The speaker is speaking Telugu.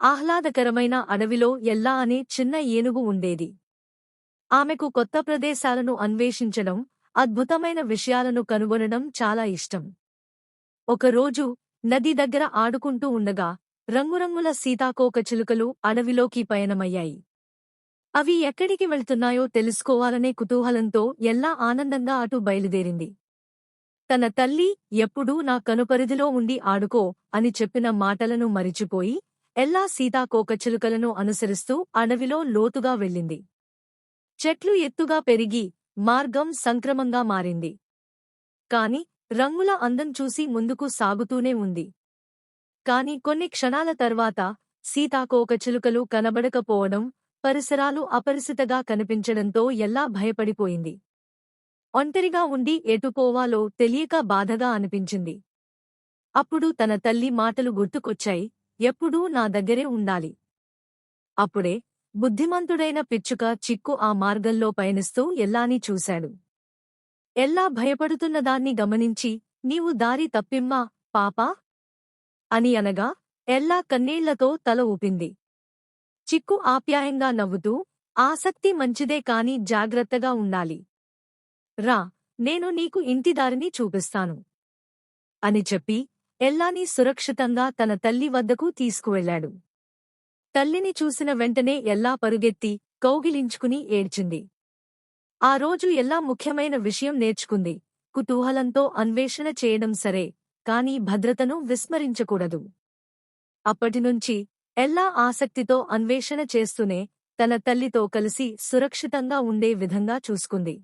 ఆహ్లాదకరమైన అడవిలో ఎల్లా అనే చిన్న ఏనుగు ఉండేది. ఆమెకు కొత్త ప్రదేశాలను అన్వేషించడం అద్భుతమైన విషయాలను కనుగొనడం చాలా ఇష్టం. ఒకరోజు నది దగ్గర ఆడుకుంటూ ఉండగా రంగురంగుల సీతాకోకచిలుకలు అడవిలోకి పయనమయ్యాయి. అవి ఎక్కడికి వెళ్తున్నాయో తెలుసుకోవాలనే కుతూహలంతో ఎల్లా ఆనందంగా అటు బయలుదేరింది. తన తల్లి ఎప్పుడూ నా కనుపరిధిలో ఉండి ఆడుకో అని చెప్పిన మాటలను మరిచిపోయి ఎల్లా సీతాకోకచిలుకలను అనుసరిస్తూ అడవిలో లోతుగా వెళ్ళింది. చెట్లు ఎత్తుగా పెరిగి మార్గం సంక్రమంగా మారింది. కాని రంగుల అందం చూసి ముందుకు సాగుతూనే ఉంది. కాని కొన్ని క్షణాల తర్వాత సీతాకోకచిలుకలు కనబడకపోవడం పరిసరాలు అపరిచితగా కనిపించడంతో ఎల్లా భయపడిపోయింది. ఒంటరిగా ఉండి ఎటుపోవాలో తెలియక బాధగా అనిపించింది. అప్పుడు తన తల్లి మాటలు గుర్తుకొచ్చాయి. ఎప్పుడూ నా దగ్గరే ఉండాలి. అప్పుడే బుద్ధిమంతుడైన పిచ్చుక చిక్కు ఆ మార్గంలో పయనిస్తూ ఎల్లాని చూశాడు. ఎల్లా భయపడుతున్నదాన్ని గమనించి నీవు దారి తప్పిమ్మా పాపా అని అనగా ఎల్లా కన్నీళ్ళతో తల ఊపింది. చిక్కు ఆప్యాయంగా నవ్వుతూ ఆసక్తి మంచిదే కాని జాగ్రత్తగా ఉండాలి. రా నేను నీకు ఇంటిదారిని చూపిస్తాను అని చెప్పి ఎల్లాని సురక్షితంగా తన తల్లి వద్దకు తీసుకువెళ్ళాడు తల్లిని చూసిన వెంటనే ఎల్లా పరుగెత్తి కౌగిలించుకుని ఏడ్చింది. ఆ రోజు ఎల్లా ముఖ్యమైన విషయం నేర్చుకుంది. కుతూహలంతో అన్వేషణ చేయడం సరే కాని భద్రతను విస్మరించకూడదు. అప్పటినుంచి ఎల్లా ఆసక్తితో అన్వేషణ చేస్తూనే తన తల్లితో కలిసి సురక్షితంగా ఉండే విధంగా చూసుకుంది.